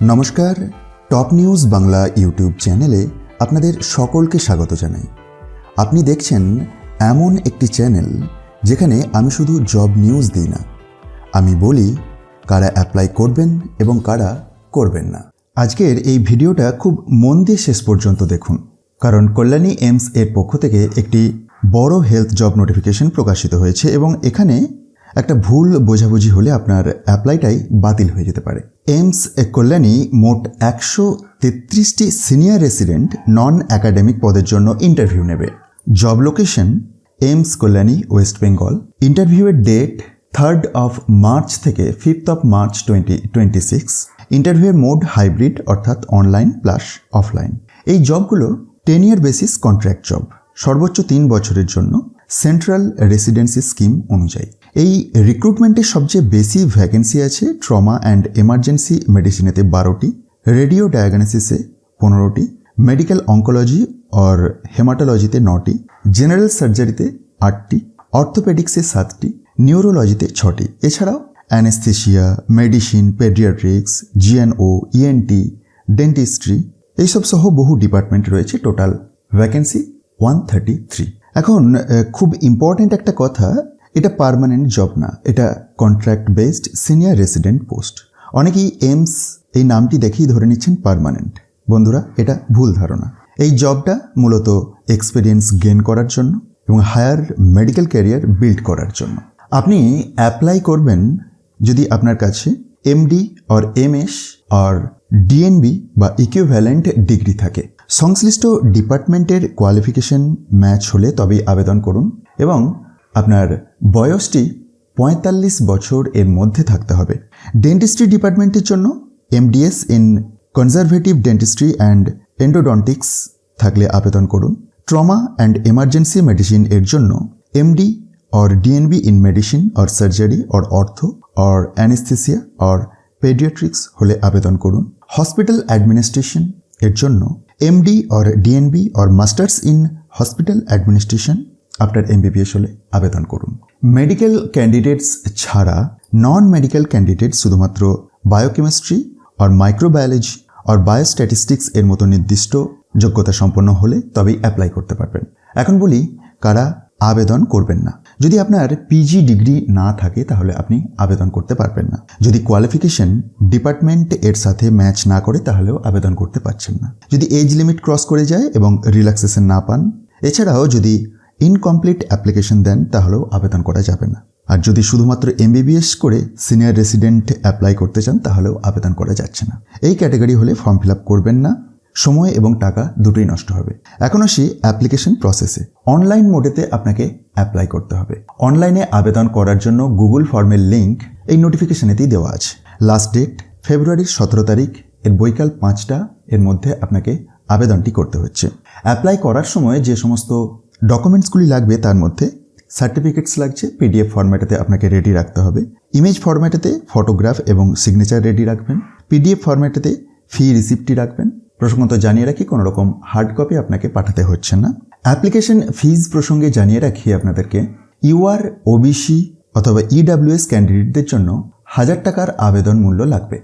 নমস্কার, top news Bangla YouTube চ্যানেলে আপনাদের সকলকে স্বাগত জানাই। আপনি দেখছেন এমন একটি চ্যানেল যেখানে আমি শুধু জব নিউজ দিই না, আমি বলি কারা অ্যাপ্লাই করবেন এবং কারা করবেন না। আজকের এই ভিডিওটা খুব মন দিয়ে শেষ পর্যন্ত দেখুন, কারণ কল্যাণী এমস এর পক্ষ থেকে একটি বড় হেলথ জব নোটিফিকেশন প্রকাশিত হয়েছে এবং এখানে একটা ভুল বোঝাবুঝি হলে আপনার অ্যাপ্লাইটাই বাতিল হয়ে যেতে পারে। এমস কল্যাণী মোট একশো তেত্রিশটি সিনিয়র রেসিডেন্ট নন একাডেমিক পদের জন্য ইন্টারভিউ নেবে। Job location, AIIMS Kalyani, west Bengal. ইন্টারভিউয়ের ডেট থার্ড অফ মার্চ থেকে fifth of March twenty twenty six. ইন্টারভিউয়ের মোড হাইব্রিড, অর্থাৎ অনলাইন প্লাস অফলাইন। এই জবগুলো ten year basis contract job, সর্বোচ্চ তিন বছরের জন্য। সেন্ট্রাল রেসিডেন্সি স্কিম অনুযায়ী। এই রিক্রুটমেন্টের সবচেয়ে বেশি ভ্যাকেন্সি আছে ট্রমা অ্যান্ড এমার্জেন্সি মেডিসিনেতে বারোটি রেডিও ডায়াগনোসিসে পনেরোটি মেডিকেল অঙ্কোলজি অর হেমাটোলজিতে নটি জেনারেল সার্জারিতে আটটি অর্থোপেডিক্সে সাতটি নিউরোলজিতে ছটি। এছাড়াও anaesthesia medicine paediatrics GNO ENT dentistry এইসব সহ বহু ডিপার্টমেন্ট রয়েছে total vacancy one thirty three এখন খুব ইম্পর্ট্যান্ট একটা কথা এটা পার্মানেন্ট জব না, এটা contract based senior resident post অনেকেই এমস এই নামটি দেখেই ধরে নিচ্ছেন পার্মানেন্ট বন্ধুরা, এটা ভুল ধারণা। এই জবটা মূলত এক্সপিরিয়েন্স গেন করার জন্য এবং হায়ার মেডিকেল ক্যারিয়ার বিল্ড করার জন্য। আপনি অ্যাপ্লাই করবেন যদি আপনার কাছে এমডি অর এমএস আর ডিএনবি বা ইকুইভ্যালেন্ট ডিগ্রি থাকে। সংশ্লিষ্ট ডিপার্টমেন্টের কোয়ালিফিকেশন ম্যাচ হলে তবেই আবেদন করুন এবং আপনার বয়সটি পঁয়তাল্লিশ বছর এর মধ্যে থাকতে হবে। ডেন্টিস্ট্রি ডিপার্টমেন্টের জন্য MDS in conservative dentistry and endodontics থাকলে আবেদন করুন। ট্রমা অ্যান্ড এমার্জেন্সি মেডিসিন এর জন্য MD or DNB in medicine or surgery or ortho or anesthesia or pediatrics হলে আবেদন করুন। হসপিটাল অ্যাডমিনিস্ট্রেশন এর জন্য MD or DNB or masters in hospital administration after MBBS হলে আবেদন করুন। মেডিকেল ক্যান্ডিডেটস ছাড়া নন মেডিকেল ক্যান্ডিডেট শুধুমাত্র বায়োকেমিস্ট্রি আর মাইক্রোবায়োলজি আর বায়োস্ট্যাটিস্টিক্স এর মতো নির্দিষ্ট যোগ্যতা সম্পন্ন হলে তবেই অ্যাপ্লাই করতে পারবেন। এখন বলি, কারা আবেদন করবেন না। যদি আপনার পিজি ডিগ্রি না থাকে, তাহলে আপনি আবেদন করতে পারবেন না। যদি কোয়ালিফিকেশন ডিপার্টমেন্ট এর সাথে ম্যাচ না করে, তাহলেও আবেদন করতে পারছেন না। যদি এজ লিমিট ক্রস করে যায় এবং রিল্যাক্সেশন না পান, এছাড়াও যদি ইনকমপ্লিট অ্যাপ্লিকেশন দেন, তাহলেও আবেদন করা যাবে না। আর যদি শুধুমাত্র এমবিবিএস করে সিনিয়র রেসিডেন্ট অ্যাপ্লাই করতে চান, তাহলেও আবেদন করা যাচ্ছে না। এই ক্যাটাগরি হলে ফর্ম ফিল আপ করবেন না। সময় এবং টাকা দুটোই নষ্ট হবে। এখন আসি অ্যাপ্লিকেশন প্রসেসে অনলাইন মোডেতে আপনাকে অ্যাপ্লাই করতে হবে। অনলাইনে আবেদন করার জন্য গুগল ফর্মের লিঙ্ক এই নোটিফিকেশনেতেই দেওয়া আছে। লাস্ট ডেট ফেব্রুয়ারির সতেরো তারিখ, এর বৈকাল পাঁচটা, এর মধ্যে আপনাকে আবেদনটি করতে হচ্ছে। অ্যাপ্লাই করার সময় যে সমস্ত ডকুমেন্টসগুলি লাগবে তার মধ্যে সার্টিফিকেটস লাগছে পিডিএফ ফরম্যাটেতে আপনাকে রেডি রাখতে হবে। ইমেজ ফরম্যাটেতে ফটোগ্রাফ এবং সিগনেচার রেডি রাখবেন। পিডিএফ ফরম্যাটেতে ফি রিসিপ্টটি রাখবেন। প্রসঙ্গত জানিয়ে রাখি কোনো রকম হার্ড কপি আপনাকে পাঠাতে হচ্ছে না। অ্যাপ্লিকেশন ফিজ প্রসঙ্গে জানিয়ে রাখি আপনাদেরকে ইউআর ওবিসি অথবা ইডাব্লিউএস ক্যান্ডিডেটদের জন্য হাজার টাকার আবেদন মূল্য লাগবে।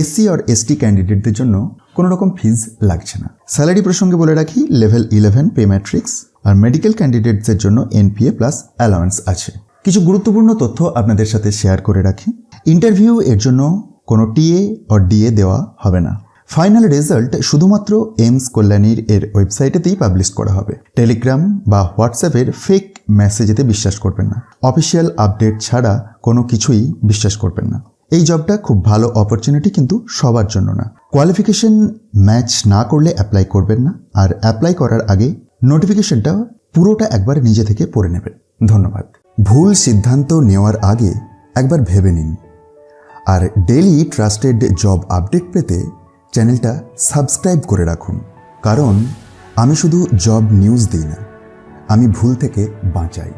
এসসি আর এসটি ক্যান্ডিডেটদের জন্য কোনো রকম ফিজ লাগছে না। স্যালারি প্রসঙ্গে বলে রাখি লেভেল ইলেভেন পে ম্যাট্রিক্স আর মেডিকেল ক্যান্ডিডেটসের জন্য এনপিএ প্লাস অ্যালাউন্স আছে। কিছু গুরুত্বপূর্ণ তথ্য আপনাদের সাথে শেয়ার করে রাখি। ইন্টারভিউ এর জন্য কোনো টিএ অর ডিএ দেওয়া হবে না। ফাইনাল রেজাল্ট শুধুমাত্র এমস কল্যাণীর এর ওয়েবসাইটেতেই পাবলিশ করা হবে। টেলিগ্রাম বা হোয়াটসঅ্যাপের ফেক মেসেজেতে বিশ্বাস করবেন না। অফিসিয়াল আপডেট ছাড়া কোনো কিছুই বিশ্বাস করবেন না। এই জবটা খুব ভালো অপরচুনিটি কিন্তু সবার জন্য না। কোয়ালিফিকেশন ম্যাচ না করলে অ্যাপ্লাই করবেন না। আর অ্যাপ্লাই করার আগে নোটিফিকেশনটা পুরোটা একবার নিজে থেকে পড়ে নেবেন। ধন্যবাদ। ভুল সিদ্ধান্ত নেওয়ার আগে একবার ভেবে নিন। আর ডেলি ট্রাস্টেড জব আপডেট পেতে চ্যানেলটা সাবস্ক্রাইব করে রাখুন। কারণ আমি শুধু জব নিউজ দিই না, আমি ভুল থেকে বাঁচাই।